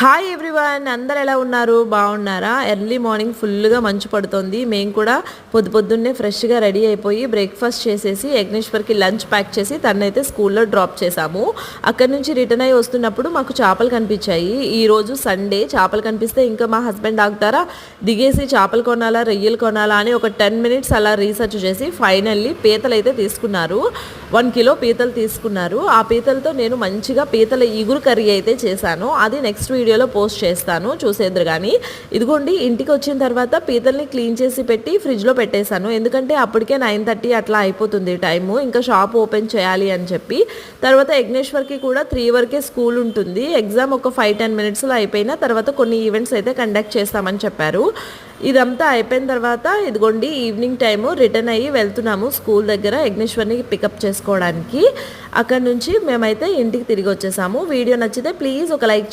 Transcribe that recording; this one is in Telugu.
హాయ్ ఎవ్రీవన్ అందరు ఎలా ఉన్నారు? బాగున్నారా? ఎర్లీ మార్నింగ్ ఫుల్గా మంచు పడుతుంది. మేము కూడా పొద్దు పొద్దున్నే ఫ్రెష్గా రెడీ అయిపోయి బ్రేక్ఫాస్ట్ చేసేసి యజ్ఞేశ్వర్కి లంచ్ ప్యాక్ చేసి తనైతే స్కూల్లో డ్రాప్ చేసాము అక్కడి నుంచి రిటర్న్ అయ్యి వస్తున్నప్పుడు మాకు చేపలు కనిపించాయి. ఈరోజు సండే చేపలు కనిపిస్తే ఇంకా మా హస్బెండ్ ఆగుతారా? దిగేసి చేపలు కొనాలా రొయ్యలు కొనాలా అని ఒక టెన్ మినిట్స్ అలా రీసెర్చ్ చేసి ఫైనల్లీ పీతలు అయితే తీసుకున్నారు. వన్ కిలో పీతలు తీసుకున్నారు. ఆ పీతలతో నేను మంచిగా పీతల ఇగురు కర్రీ అయితే చేశాను. అది నెక్స్ట్ వీడియోలో పోస్ట్ చేస్తాను. చూసేద్దరు కానీ ఇదిగోండి ఇంటికి వచ్చిన తర్వాత పీతల్ని క్లీన్ చేసి పెట్టి ఫ్రిడ్జ్లో పెట్టేశాను. ఎందుకంటే అప్పటికే నైన్ థర్టీ అట్లా అయిపోతుంది టైము. ఇంకా షాప్ ఓపెన్ చేయాలి అని చెప్పి. తర్వాత యజ్ఞేశ్వర్కి కూడా త్రీ వరకే స్కూల్ ఉంటుంది. ఎగ్జామ్ ఒక ఫైవ్ టెన్ మినిట్స్లో అయిపోయిన తర్వాత కొన్ని ఈవెంట్స్ అయితే కండక్ట్ చేస్తామని చెప్పారు. ఇదంతా అయిపోయిన తర్వాత ఇదిగోండి ఈవినింగ్ టైము రిటర్న్ అయ్యి వెళ్తున్నాము స్కూల్ దగ్గర యజ్ఞేశ్వర్ని పికప్ చేసుకోవడానికి. అక్కడ నుంచి మేమైతే ఇంటికి తిరిగి వచ్చేసాము. వీడియో నచ్చితే ప్లీజ్ ఒక లైక్